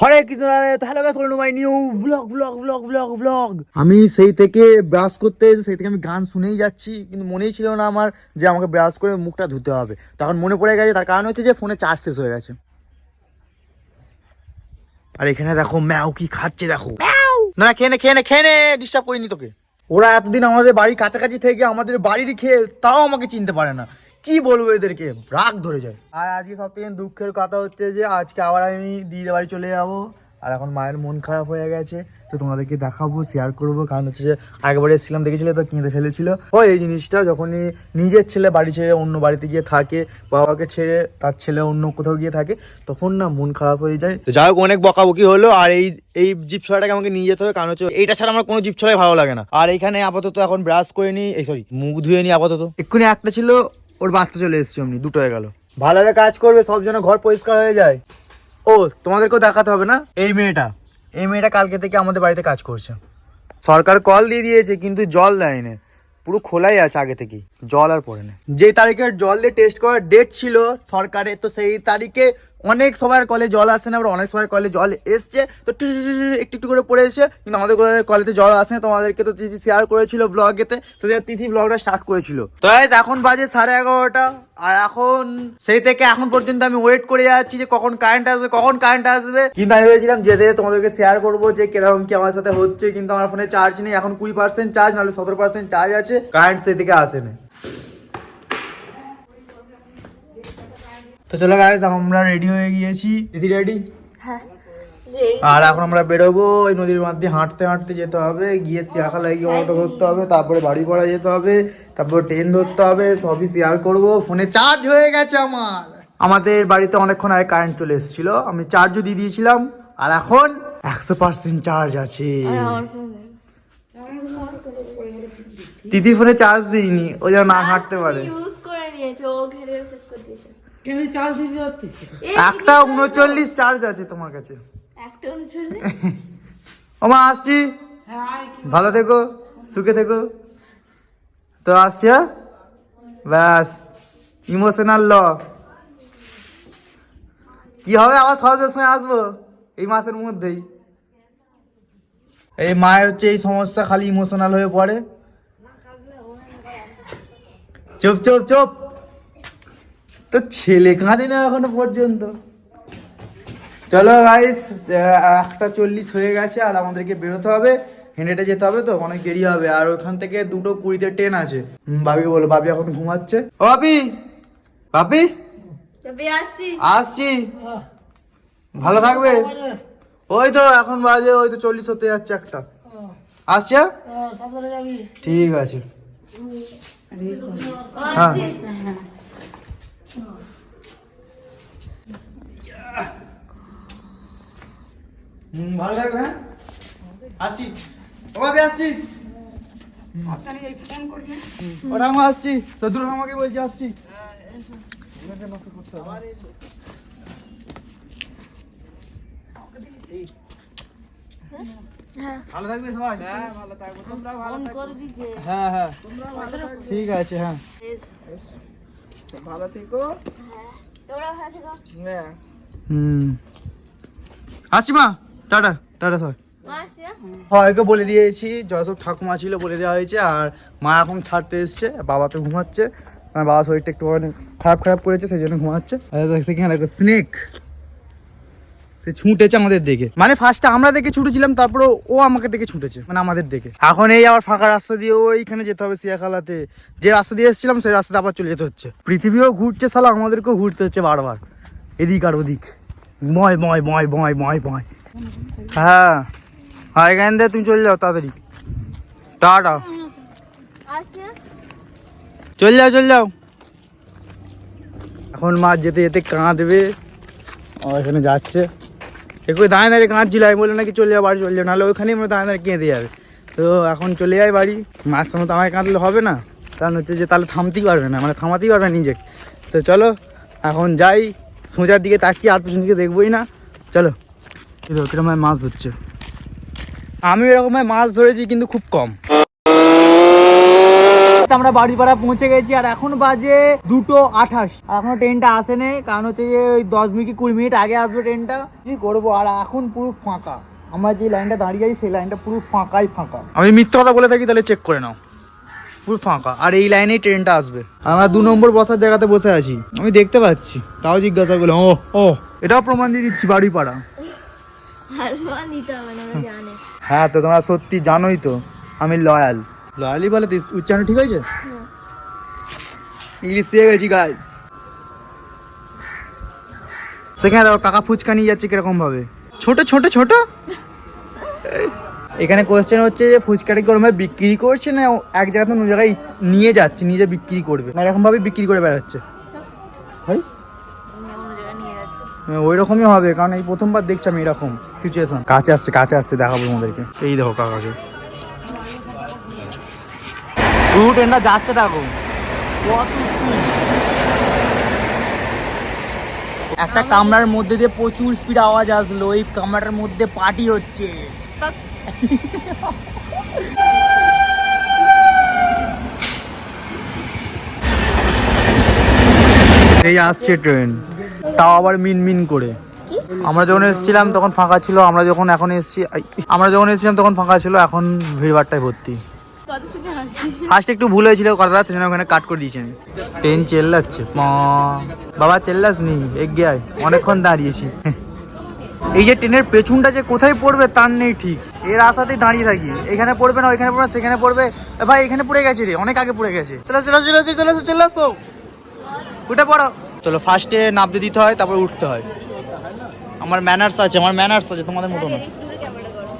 Hare Krishna hello guys welcome my new vlog vlog vlog vlog vlog আমি সেই থেকে brush করতে সেই থেকে আমি গান শুনেই যাচ্ছি কিন্তু মনেই ছিল না আমার যে আমাকে ব্রাশ করে মুখটা ধুতে হবে। তখন মনে পড়ে গেছে তার কারণ হচ্ছে যে ফোনে চার্জ শেষ হয়ে গেছে। আর এখানে দেখো ম্যাও কি খাচ্ছে দেখো। না না খেয়ে নে খেয়ে নে খেয়ে নে ডিস্টার্ব করিনি তোকে। ওরা এতদিন আমাদের বাড়ির কাছাকাছি থেকে আমাদের বাড়ির খেয়ে তাও আমাকে চিনতে পারে না। কি বলব এদেরকে? রাগ ধরে যায়। আর আজকে সব থেকে দুঃখের কথা হচ্ছে যে আজকে আবার আমি দিদির বাড়ি চলে যাব। আর এখন মায়ের মন খারাপ হয়ে গেছে তো তোমাদেরকে দেখাবো শেয়ার করব। কারণ হচ্ছে যে আগেবার এসেছিলাম দেখেছিলে তো কিনতে ফেলেছিল। ও এই জিনিসটা যখনই নিজের ছেলে বাড়ি ছেড়ে অন্য বাড়িতে গিয়ে থাকে বাবাকে ছেড়ে তার ছেলে অন্য কোথাও গিয়ে থাকে তখন না মন খারাপ হয়ে যায়। তো যাই হোক অনেক বকাবকি হলো আর এই এই জিপ ছড়াটাকে আমাকে নিয়ে যেতে হবে। কারণ হচ্ছে এইটা ছাড়া আমার কোনো জিপ ছড়াই ভালো লাগে না। আর এখানে আপাতত এখন ব্রাশ করে নি এই সরি মুখ ধুয়ে নি আপাতত। এক্ষুনি একটা ছিল ওর বাচ্চা চলে এসছে অমনি, দুটো হয়ে গেল। ভালোভাবে কাজ করবে, সব যেন ঘর পরিষ্কার হয়ে যায়। ও, তোমাদেরকেও দেখাতে হবে না? এই মেয়েটা এই মেয়েটা কালকে থেকে আমাদের বাড়িতে কাজ করছে। সরকার কল দিয়ে দিয়েছে, কিন্তু জল দেয় না পুরো খোলাই আছে আগে থেকেই, জল আর পড়ে না যে তারিখে জল দিয়ে টেস্ট করার ডেট ছিল সরকারের, তো সেই তারিখে অনেক সবার কলে জল আসে না, আবার অনেক সবার কলে জল এসছে। তো একটু একটু করে পড়েছে কিন্তু আমাদের কলে- কলেতে জল আসে না তোমাদেরকে তো তিথি শেয়ার করেছিল ব্লগেতে তো তিথি ব্লগটা স্টার্ট করেছিল। তো এখন বাজে সাড়ে এগারোটা। আর এখন, সেই থেকে এখন পর্যন্ত আমি ওয়েট করে যাচ্ছি যে কখন কারেন্ট আসবে, কখন কারেন্ট আসবে। কিন্তু আমি ভেবেছিলাম যেতে তোমাদেরকে শেয়ার করব যে কীরকম কি আমার সাথে হচ্ছে, কিন্তু আমার ফোনে চার্জ নেই। এখন কুড়ি পার্সেন্ট চার্জ নাহলে সতেরো পার্সেন্ট চার্জ আছে। কারেন্ট সেই থেকে আসে না। তো চলো গাইজ আমরা রেডি হয়ে গিয়েছি। দিদি রেডি হ্যাঁ। আর এখন আমরা বেরোবো ওই নদীর মধ্যে হাঁটতে হাঁটতে যেতে হবে গিয়ে চিয়াখালায় গিয়ে অটো ধরতে হবে তারপরে বাড়ি পড়া যেতে হবে তারপর ট্রেন ধরতে হবে সবই শেয়ার করব। ফোনে চার্জ হয়ে গেছে আমার। আমাদের বাড়িতে অনেকক্ষণ আগে কারেন্ট চলে এসেছিল আমি চার্জও দিয়ে দিয়েছিলাম আর এখন একশো পার্সেন্ট চার্জ আছে। দিদির ফোনে চার্জ দিইনি ও যেন না হাঁটতে পারে। ইউজ করে নিয়েছে ও ঘেরে শেষ করে দিয়েছে। কেন চাল দিতে পারতিস একটা উনচল্লিশ চার্জ আছে তোমার কাছে। একটা উনচল্লিশ? ওমা আসছি। হ্যাঁ কি ভালো থেকো সুখে থেকো। তো আসছি হ্যাঁ? ব্যাস ইমোশনাল ল। কি হবে আবার সহজের সময় আসব? এই মাসের মধ্যেই। এই মায়ের হচ্ছে এই সমস্যা খালি ইমোশনাল হয়ে পড়ে। চুপ চুপ চুপ। তো ছেলে কাঁদে না এখনও পর্যন্ত। চলো গাইস একটা চল্লিশ হয়ে গেছে আর আমাদেরকে বেরোতে হবে। হেঁটে হেঁটে যেতে হবে তো অনেক দেরি হবে। আর ওখান থেকে দুটো কুড়িতে ট্রেন আছে। বাবি বলো বাবি এখন ঘুমাচ্ছে। ও বাপি বাপি আসছি। আসছি। ভালো থাকবে? ওই তো এখন বাজে ওই তো চল্লিশ হতে যাচ্ছে একটা। আসছে ঠিক আছে। হ্যাঁ। আসছিস হুম, ভালো থাকবে হ্যাঁ আসছি ও বাপি আসছি সাবধানে যাই ফোন করবি ওরা আমি আসছি সদুর আমাকে বলছি আসছি হ্যাঁ ভালো থাকবে সবাই হ্যাঁ ভালো থাকব তোমরা ভালো করবি যে হ্যাঁ হ্যাঁ ঠিক আছে হ্যাঁ ভালো থেকো। হ্যাঁ তোমরা ভালো থেকো। হ্যাঁ। হুম। আসছি মা। টাটা টাটা সবাই। মা আসছি? হ্যাঁ? বলে দিয়েছি যত ঠাকুমা ছিল বলে দেওয়া হয়েছে আর মা এখন ছাড়তে এসছে বাবা তো ঘুমাচ্ছে। আমার বাবা শরীরটা একটু মানে খারাপ খারাপ করেছে সেই জন্য ঘুমাচ্ছে। আর সেখানে দেখো স্নেক। সে ছুটেছে আমাদের দেখে। মানে ফার্স্টে আমরা দেখে ছুটেছিলাম, তারপরে ও আমাকে দেখে ছুটেছে মানে আমাদের দেখে। এখন এই আবার ফাঁকা রাস্তা দিয়ে ওইখানে যেতে হবে সিয়াখালাতে। যে রাস্তা দিয়ে এসেছিলাম, সেই রাস্তাতে আবার চলে যেতে হচ্ছে। পৃথিবীও ঘুরছে সালা আমাদেরকেও ঘুরতে হচ্ছে বারবার। এদিক আর ওদিক। ময় ময় ময় ময় ময় ময়। হ্যাঁ। হ্যাঁ এখান দিয়ে তুমি চলে যাও তাড়াতাড়ি। টাটা? চল যাও চল যাও। এখন মাছ যেতে যেতে কাঁদবে। এখানে যাচ্ছে। একটু দাঁড়িয়ে দাঁড়িয়ে কাঁদছিল, আমি বললাম নাকি চলে যাও, বাড়ি চলে যাও, নাহলে ওখানেই আমরা দাঁড়িয়ে দাঁড়িয়ে কেঁদে যাবে। তো এখন চলে যাই বাড়ি মাছ সময় তো আমায় কাঁদলে হবে না, কারণ হচ্ছে যে তাহলে থামতেই পারবে না মানে থামাতেই পারবে না নিজেকে তো চলো, এখন যাই সোজার দিকে তাকিয়ে আর পিছন দিকে দেখবোই না। চলো। কীরকম মাছ ধরছে। আমি এরকম মাছ ধরেছি কিন্তু খুব কম। আমরা বাড়ি পাড়া পৌঁছে গেছি আর এখন বাজে দুটো আঠাশ। আর এখনও ট্রেনটা আসেনি কারণ হচ্ছে যে ওই দশ মিনিট কি কুড়ি মিনিট আগে আসবে ট্রেনটা। কি করব? আর এখন পুরো ফাঁকা। আমরা যে লাইনটা দাঁড়িয়ে আছি সেই লাইনটা পুরো ফাঁকাই ফাঁকা। আমি মিথ্যা কথা বলে থাকি তাহলে চেক করে নাও। পুরো ফাঁকা। আর এই লাইনেই ট্রেনটা আসবে। আমরা দু নম্বর বসার জায়গাতে বসে আছি। আমি দেখতে পাচ্ছি। তাও জিজ্ঞাসা করলাম ও ও এটাও প্রমাণ দিয়ে দিচ্ছি বাড়ি পাড়া নিতে হবে না হ্যাঁ তো তোমরা সত্যি জানোই তো আমি লয়াল লয়ালই বলে তো উচ্চারণ ঠিক হয়েছে? ইংলিশ দিয়ে গেছি গাইজ সেখানে দেখো কাকা ফুচকা নিয়ে যাচ্ছে কীরকম ভাবে? ছোট ছোট ছোট? এখানে কোয়েশ্চেন হচ্ছে যে ফুচকাটা কি ওরকম ভাবে বিক্রি করছে না এক জায়গা থেকে অন্য জায়গায় নিয়ে যাচ্ছে নিজে বিক্রি করবে? না এরকম ভাবে বিক্রি করে বেড়াচ্ছে। ভাই আমি অন্য জায়গায় নিয়ে যাচ্ছি ওই রকমই হবে কারণ এই প্রথমবার দেখছি আমি এরকম সিচুয়েশন কাছে আসছে কাছে আসছে দেখাবো তোমাদেরকে। এই দেখো কাকাকে। পুরো ট্রেনটা যাচ্ছে দেখো। একটা কামরার মধ্যে দিয়ে প্রচুর স্পিড আওয়াজ আসলো এই কামরাটার মধ্যে পার্টি হচ্ছে। এই আসছে ট্রেন তাও আবার মিন মিন করে আমরা যখন এসেছিলাম তখন ফাঁকা ছিল আমরা যখন এখন এসেছি আমরা যখন এসেছিলাম তখন ফাঁকা ছিল এখন ভিড়ভাড়টাই ভর্তি। ফার্স্ট একটু ভুল হয়েছিল কথা সেজন্য ওখানে কাট করে দিয়েছি আমি। ট্রেন চেল্লাচ্ছে। বাবা চেল্লাস নি এগিয়ে আয় অনেকক্ষণ দাঁড়িয়েছি। এই যে ট্রেনের পেছনটা যে কোথায় পড়বে তার নেই ঠিক। এর আশাতেই দাঁড়িয়ে থাকি। এখানে পড়বে না ওইখানে পড়বে না, সেখানে পড়বে। ভাই এখানে পড়ে গেছে রে অনেক আগে পড়ে গেছে। চলো চলো চলো চলো চলো আসো উঠে পড়ো। চলো ফার্স্টে নামতে দিতে হয় তারপর উঠতে হয়। আমার ম্যানার্স আছে আমার ম্যানার্স আছে তোমাদের মতো না একটু দূরে ক্যামেরা করো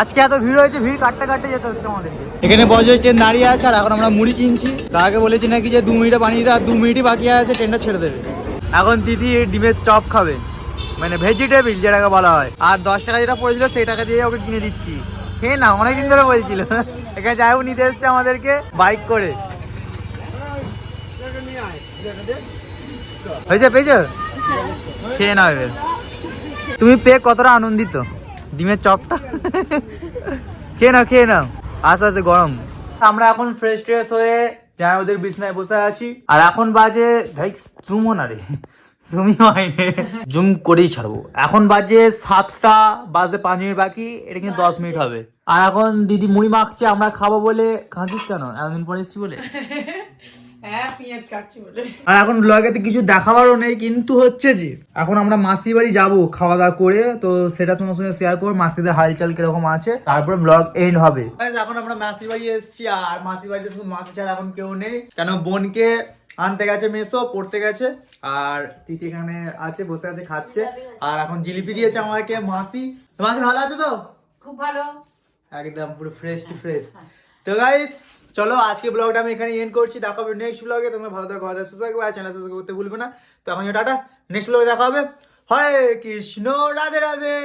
আজকে এত ভিড় হয়েছে ভিড় কাটতে কাটতে যেতে হচ্ছে আমাদেরকে এখানে বজয় ট্রেন দাঁড়িয়ে আছে আর এখন আমরা মুড়ি কিনছি। আগে বলেছি নাকি যে দু মিনিটে বানিয়ে দেয় আর দু মিনিটই বাকি আছে ট্রেনটা ছেড়ে দেবে। এখন দিদি ডিমের চপ খাবে মানে ভেজিটেবিল যেটাকে বলা হয়। আর দশ টাকা যেটা পড়েছিল সেই টাকা দিয়ে ওকে কিনে দিচ্ছি। খেয়ে না অনেকদিন ধরে বলছিল। এখানে যাই হোক নিতে এসছে আমাদেরকে বাইক করে। হয়েছে পেয়েছ? খেয়ে এবার। তুমি পেয়ে কতটা আনন্দিত? ডিমের চপটা। খেয়ে নাও খেয়ে নাও। আস্তে আস্তে গরম। আমরা এখন ফ্রেশ ট্রেশ হয়ে যাই ওদের বিছনায় বসে আছি। আর এখন বাজে ভাই জুমও না রে। জুমি হয়নি জুম করেই ছাড়বো। এখন বাজে সাতটা বাজে পাঁচ মিনিট বাকি এটা কিন্তু দশ মিনিট হবে। আর এখন দিদি মুড়ি মাখছে আমরা খাব বলে কাঁদিস কেন? এতদিন পরে এসছি বলে হ্যাঁ পেঁয়াজ কাটছি বলে আর এখন ব্লগেতে কিছু দেখাবারও নেই কিন্তু হচ্ছে যে এখন আমরা মাসি বাড়ি যাব খাওয়া দাওয়া করে তো সেটা তোমার সঙ্গে শেয়ার করব মাসিদের হালচাল কীরকম আছে তারপরে ব্লগ এন্ড হবে। এখন আমরা মাসি বাড়ি এসেছি আর মাসি বাড়িতে শুধু মাসি ছাড়া এখন কেউ নেই কেন বোনকে আনতে গেছে মেসো পড়তে গেছে আর তিথি এখানে আছে বসে আছে খাচ্ছে আর এখন জিলিপি দিয়েছে আমাকে মাসি। তো মাসি ভালো আছে তো? খুব ভালো। একদম পুরো ফ্রেশ টু ফ্রেশ তো গাইস চলো আজকে ব্লগটা আমি এখানে এন্ড করছি। দেখা হবে নেক্সট ব্লগে তোমরা ভালো থাকো, ভালো থাকবে আর চ্যানেল সাবস্ক্রাইব করতে ভুলবে না। তো এখন টাটা নেক্সট ব্লগে দেখা হবে। হরে কৃষ্ণ, রাধে রাধে।